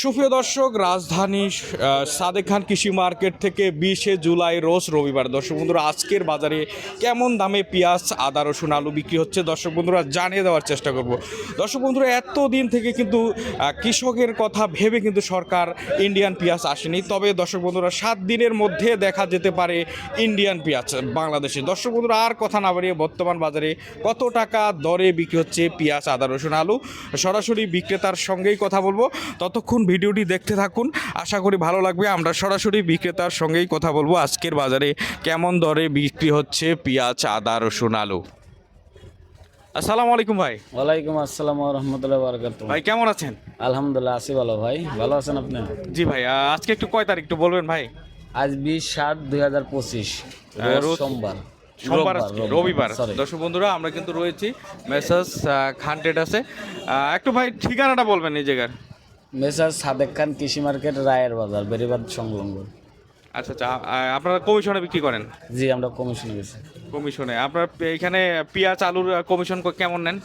সুপ্রিয় দর্শক, রাজধানী সাদেক খান কৃষি মার্কেট থেকে বিশে জুলাই, রোজ রবিবার। দর্শক বন্ধুরা, আজকের বাজারে কেমন দামে পেঁয়াজ, আদা, রসুন, আলু বিক্রি হচ্ছে? দর্শক বন্ধুরা, জানিয়ে দেওয়ার চেষ্টা করব। দর্শক বন্ধুরা এত দিন থেকে কিন্তু কৃষকের কথা ভেবে কিন্তু সরকার ইন্ডিয়ান পেঁয়াজ আসেনি। তবে দর্শক বন্ধুরা, সাত দিনের মধ্যে দেখা যেতে পারে ইন্ডিয়ান পেঁয়াজ বাংলাদেশে। দর্শক বন্ধুরা, আর কথা না বাড়িয়ে বর্তমান বাজারে কত টাকা দরে বিক্রি হচ্ছে পেঁয়াজ, আদা, রসুন, আলু? সরাসরি বিক্রেতার সঙ্গেই কথা বলব। ততক্ষণ ভিডিওটি দেখতে থাকুন। আশা করি ভালো লাগবে। আমরা সরাসরি বিক্রেতার সঙ্গেই কথা বলব। আজকের বাজারে কেমন দরে বিক্রি হচ্ছে পেঁয়াজ আদা রসুন আলু? আসসালামু আলাইকুম ভাই। ওয়ালাইকুম আসসালাম রহমতুল্লাহ বারকাত ভাই কেমন আছেন? আলহামদুলিল্লাহ আছি ভালো ভাই। ভালো আছেন আপনি? জি ভাই আজকে একটু কয় তারিখ একটু বলবেন ভাই? আজ বিশ সাত দুই হাজার পঁচিশ সোমবার। সোমবার রবিবার দর্শক বন্ধুরা আমরা কিন্তু রয়েছি মেসাজ খান আহ, একটু ভাই ঠিকানাটা বলবেন এই জায়গার। মেসার সাদেক খান কৃষি মার্কেট রায়ের বাজার বেরিবাদ সংলগ্ন। আচ্ছা আচ্ছা আ- আপনারা কমিশনে বিক্রি করেন? জি আমরা কমিশনে গেছি কমিশনে। আপনার এখানে পেঁয়াজ আলুর কমিশন কেমন নেন?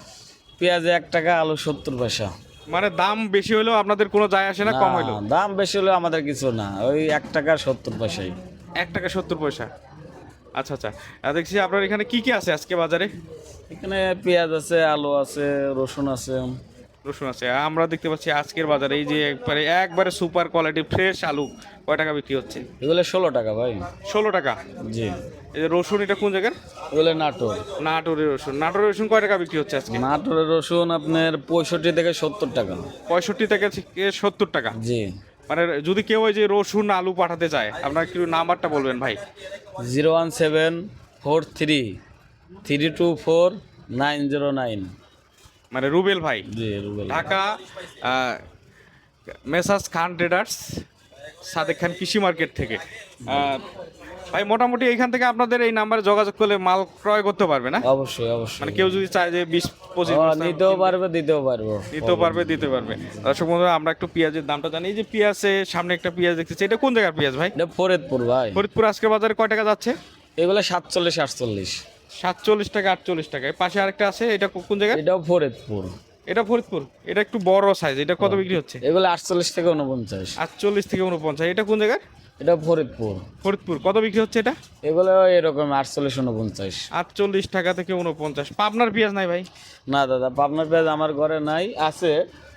পেঁয়াজে এক টাকা আলু সত্তর পয়সা। মানে দাম বেশি হলেও আপনাদের কোনো যায় আসে না কম না, হইল দাম বেশি হলে আমাদের কিছু না। ওই এক টাকা সত্তর পয়সাই। এক টাকা সত্তর পয়সা? আচ্ছা আচ্ছা। আহ, দেখছি আপনার এখানে কি কি আছে আজকে বাজারে? এখানে পেঁয়াজ আছে আলু আছে রসুন আছে। রসুন আছে। আমরা দেখতে পাচ্ছি আজকের বাজারে এই যে একবারে একবারে সুপার কোয়ালিটি ফ্রেশ আলু কয় টাকা বিক্রি হচ্ছে? এগুলো ষোলো টাকা ভাই। ষোলো টাকা? জি। এই যে রসুন এটা কোন জায়গার? এগুলো নাটোর। নাটোরের রসুন। নাটোরের রসুন কয় টাকা বিক্রি হচ্ছে আজকে? নাটোরের রসুন আপনার পঁয়ষট্টি থেকে সত্তর টাকা। পঁয়ষট্টি থেকে সত্তর টাকা? জি। মানে যদি কেউ ওই যে রসুন আলু পাঠাতে চায় আপনার একটু নাম্বারটা বলবেন ভাই। Zero one seven four three three two four nine zero nine. মানে রুবেল ভাই। রুবেল ঢাকা মেসাস খান ট্রেডার্স সাদেক খান কৃষি মার্কেট থেকে। ভাই মোটামুটি এইখান থেকে আপনাদের এই নাম্বারে যোগাযোগ করলে মাল ক্রয় করতে পারবে না? অবশ্যই অবশ্যই। মানে কেউ যদি চায় যে বিশ পঁচিশ ও, বস্তা নিতেও পারবে দিতেও পারব। দিতেও পারবে দিতে পারবে। দর্শক বন্ধুরা আমরা একটু পেঁয়াজের দামটা জানি। এই যে পেঁয়াজে সামনে একটা পেঁয়াজ দেখতেছি। এটা কোন জায়গার পেঁয়াজ ভাই? এটা ফরিদপুর ভাই। ফরিদপুর আজকের বাজারে কয় টাকা যাচ্ছে? এগুলো সাতচল্লিশ আটচল্লিশ। সাতচল্লিশ টাকা আটচল্লিশ টাকা পাশে আরেকটা আছে এটা কোন জায়গায় এটাও ফরিদপুর। এটা ফরিদপুর। এটা একটু বড় সাইজ এটা কত বিক্রি হচ্ছে? এগুলো আটচল্লিশ থেকে উনপঞ্চাশ আটচল্লিশ থেকে উনপঞ্চাশ এটা কোন জায়গায় এটা ফরিদপুর। ফরিদপুর। কত বিক্রি হচ্ছে এটা? এগুলো এরকম আটচল্লিশ উনপঞ্চাশ আটচল্লিশ টাকা থেকে উনপঞ্চাশ পাবনার পেঁয়াজ নাই ভাই? না দাদা পাবনার পেঁয়াজ আমার ঘরে নাই আছে।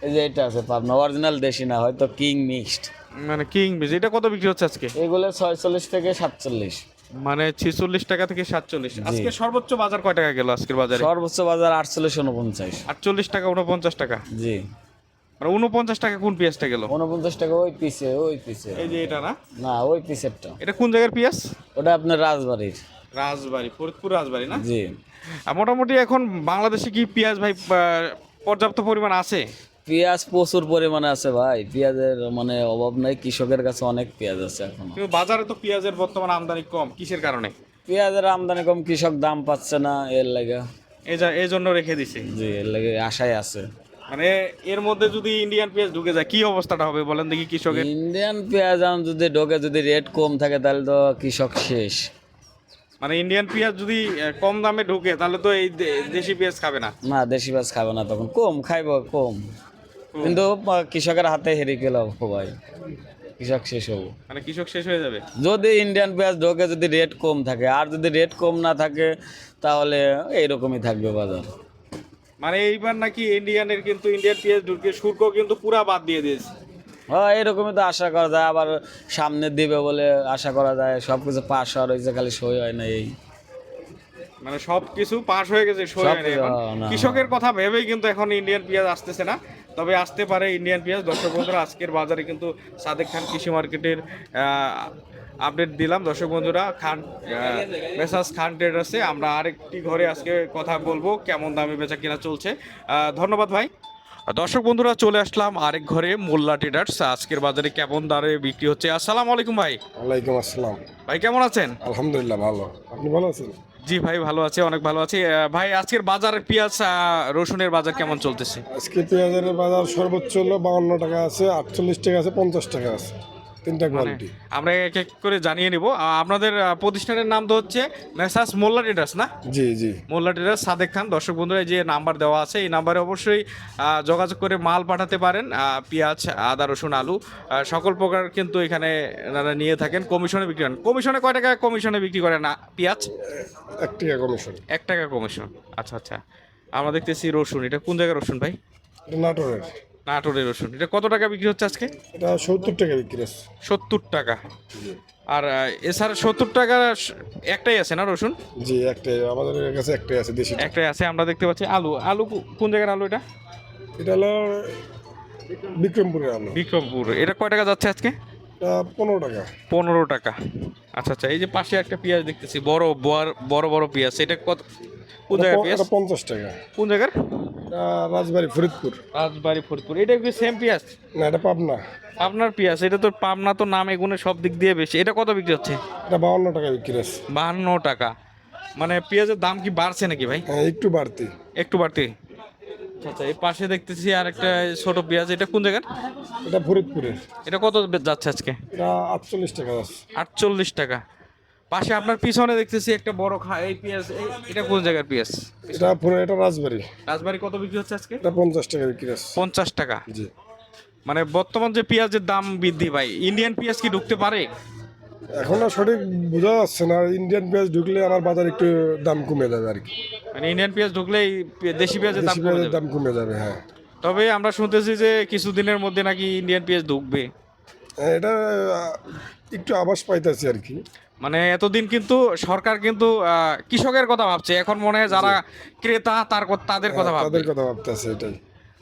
এই যে এটা আছে পাবনা অরিজিনাল দেশি না হয়তো কিং মিক্সড। মানে কিং বেজ এটা কত বিক্রি হচ্ছে আজকে? এগুলো ছয়চল্লিশ থেকে সাতচল্লিশ। মানে ছিচল্লিশ টাকা থেকে সাতচল্লিশ। আজকে সর্বোচ্চ বাজার কয় টাকা গেল আজকের বাজারে? সর্বোচ্চ বাজার আটচল্লিশ উনপঞ্চাশ। আটচল্লিশ টাকা উনপঞ্চাশ টাকা? জি। মানে উনপঞ্চাশ টাকা কোন পেঁয়াজটা গেল? উনপঞ্চাশ টাকা ওই পিসে ওই পিসে। এই যে এটা না? না ওই পিসেরটা। এটা কোন জায়গার পেঁয়াজ? ওটা আপনার রাজবাড়ির। রাজবাড়ি ফরিদপুর রাজবাড়ি না? জি। মোটামুটি এখন বাংলাদেশে কি পেঁয়াজ ভাই পর্যাপ্ত পরিমাণ আছে? পেঁয়াজ প্রচুর পরিমাণে আছে ভাই। পেঁয়াজের মানে অভাব নাই কৃষকের কাছে অনেক পেঁয়াজ আছে এখন। কিন্তু বাজারে তো পেঁয়াজের বর্তমান আমদানি কম কিসের কারণে? পেঁয়াজের আমদানি কম কৃষক দাম পাচ্ছে না এর লাগে। এই যা- এই জন্য রেখে দিছে। জি এর লাগে আশায় আছে। মানে এর মধ্যে যদি ইন্ডিয়ান পেঁয়াজ ঢুকে যায় কি অবস্থাটা হবে বলেন দেখি কৃষকের? ইন্ডিয়ান পেঁয়াজ আম যদি ঢোকে যদি রেট কম থাকে তাহলে তো কৃষক শেষ। মানে ইন্ডিয়ান পেঁয়াজ যদি আহ, কম দামে ঢুকে তাহলে তো এই দে- দেশি পেঁয়াজ খাবে না। না দেশি পেঁয়াজ খাবে না তখন। কম খাইব কম। কিন্তু কৃষকের হাতে হেরে গেল ভাই। কৃষক শেষ হব। মানে কৃষক শেষ হয়ে যাবে? যদি ইন্ডিয়ান পেঁয়াজ ঢোকে যদি রেট কম থাকে আর যদি রেট কম না থাকে তাহলে এইরকমই থাকবে বাজার। মানে এইবার নাকি ইন্ডিয়ানের কিন্তু ইন্ডিয়ান পেঁয়াজ ঢুকে শুল্ক কিন্তু পুরা বাদ দিয়ে দিয়েছে। হ্যাঁ এরকমই তো আশা করা যায়। আবার সামনে দিবে বলে আশা করা যায়। সব কিছু পাস হওয়ার হয়েছে খালি সই হয় না এই। মানে সব কিছু পাশ হয়ে গেছে সই। হ্যাঁ, না। কৃষকের কথা ভেবেই কিন্তু এখন ইন্ডিয়ান পেঁয়াজ আসতেছে না। তবে আসতে পারে ইন্ডিয়ান পেঁয়াজ দর্শক বন্ধুরা আজকের বাজারে কিন্তু সাদেক খান কৃষি মার্কেটের আপডেট দিলাম। দর্শক বন্ধুরা খান মেসাজ খান ট্রেডার্সে আমরা আরেকটি ঘরে আজকে কথা বলব কেমন দামে বেচা কেনা চলছে। ধন্যবাদ ভাই। দর্শক বন্ধুরা চলে আসলাম আরেক ঘরে মোল্লা ট্রেডার্স আজকের বাজারে কেমন দারে বিক্রি হচ্ছে? আসসালামু আলাইকুম ভাই। ওয়ালাইকুম আসসালাম। ভাই কেমন আছেন? আলহামদুলিল্লাহ ভালো। আপনি ভালো আছেন? জি ভাই, ভালো আছে, অনেক ভালো আছি। ভাই, আজকের বাজার পেঁয়াজ রসুনের বাজার কেমন চলতেছে? আজকে পেঁয়াজের বাজার সর্বোচ্চ হলো বাউন্ন টাকা আছে, আটচল্লিশ টাকা আছে, পঞ্চাশ টাকা আছে। তিনটা মানে কোয়ালিটি। আমরা এক এক করে জানিয়ে নিব। আপনাদের প্রতিষ্ঠানের নাম তো হচ্ছে মেসাস মোল্লা ট্রেডার্স না? জি জি। মোল্লা ট্রেডার্স সাদেক খান। দর্শক বন্ধুরা যে নাম্বার দেওয়া আছে এই নাম্বারে অবশ্যই যোগাযোগ করে মাল পাঠাতে পারেন। পেঁয়াজ আদা রসুন আলু সকল প্রকার কিন্তু এখানে এনারা নিয়ে থাকেন কমিশনে বিক্রি করেন। কমিশনে কয় টাকা কমিশনে বিক্রি করেন না পেঁয়াজ? এক টাকা কমিশন। এক টাকা কমিশন। আচ্ছা আচ্ছা। আমরা দেখতেছি রসুন। এটা কোন জায়গায় রসুন ভাই? নাটোরের। নাটোরের রসুন। এটা কত টাকা বিক্রি হচ্ছে আজকে? এটা সত্তর টাকা বিক্রি আছে সত্তর টাকা। আর এছাড়া সত্তর টাকা একটাই আছে না রসুন? জি একটাই। আমাদের কাছে একটাই আছে দেশি একটাই আছে আমরা দেখতে পাচ্ছি। আলু আলু কোন জায়গার আলু এটা? এটা হলো বিক্রমপুরের আলু। বিক্রমপুর। এটা কয় টাকা যাচ্ছে আজকে? পনেরো টাকা। পনেরো টাকা। আচ্ছা আচ্ছা এই যে পাশে একটা পেঁয়াজ দেখতেছি বড় বড় বড় বড় পেঁয়াজ। এটা কত কোন জায়গার পেঁয়াজ? পঞ্চাশ টাকা। কোন জায়গার? রাজবাড়ি ফরিদপুর। রাজবাড়ি ফরিদপুর। এটা কি সেম পেঁয়াজ? না এটা পাবনা। আপনার পেঁয়াজ। এটা তো পাবনা তো নাম এগুলো সব দিক দিয়ে বেশি। এটা কত বিক্রি হচ্ছে? এটা বাউন্ন টাকা বিক্রি হচ্ছে। বাহান্ন টাকা। মানে পেঁয়াজের দাম কি বাড়ছে নাকি ভাই? হ্যাঁ একটু বাড়তি। একটু বাড়তি? আচ্ছা এই পাশে দেখতেছি আর একটা ছোট পেঁয়াজ। এটা কোন জায়গার? এটা ফরিদপুরের। এটা কত যাচ্ছে আজকে? এটা আটচল্লিশ টাকা আটচল্লিশ টাকা। পাশে আপনার পিছনে দেখতেছি একটা বড় খা এই পেঁয়াজ এই- এটা কোন জায়গার পেঁয়াজ? এটা পুরো এটা রাজবাড়ি। রাজবাড়ি কত বিক্রি হচ্ছে আজকে? এটা পঞ্চাশ টাকা বিক্রি আছে পঞ্চাশ টাকা? জি। মানে বর্তমান যে পেঁয়াজের দাম বৃদ্ধি ভাই ইন্ডিয়ান পেঁয়াজ কি ঢুকতে পারে? এখন আর সঠিক বোঝা যাচ্ছে না ইন্ডিয়ান পেঁয়াজ ঢুকলে আমার বাজার একটু দাম কমে যাবে আর কি। মানে ইন্ডিয়ান পেঁয়াজ ঢুকলেই পে- দেশি পেঁয়াজের দাম দেশি কমে পেঁয়াজের যাবে। দাম কমে যাবে হ্যাঁ। তবে আমরা শুনতেছি যে কিছুদিনের মধ্যে নাকি ইন্ডিয়ান পেঁয়াজ ঢুকবে। হ্যাঁ, এটা আহ, একটু আভাস পাইতেছি আর কি। মানে এতদিন কিন্তু সরকার কিন্তু কৃষকের কথা ভাবছে। এখন মনে হয় যারা ক্রেতা তার তাদের কথা ভাবছে তাদের কথা ভাবতেছে এটাই।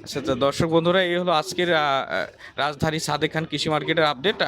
আচ্ছা দর্শক বন্ধুরা এই হলো আজকের রাজধানী সাদেক খান কৃষি মার্কেটের আপডেট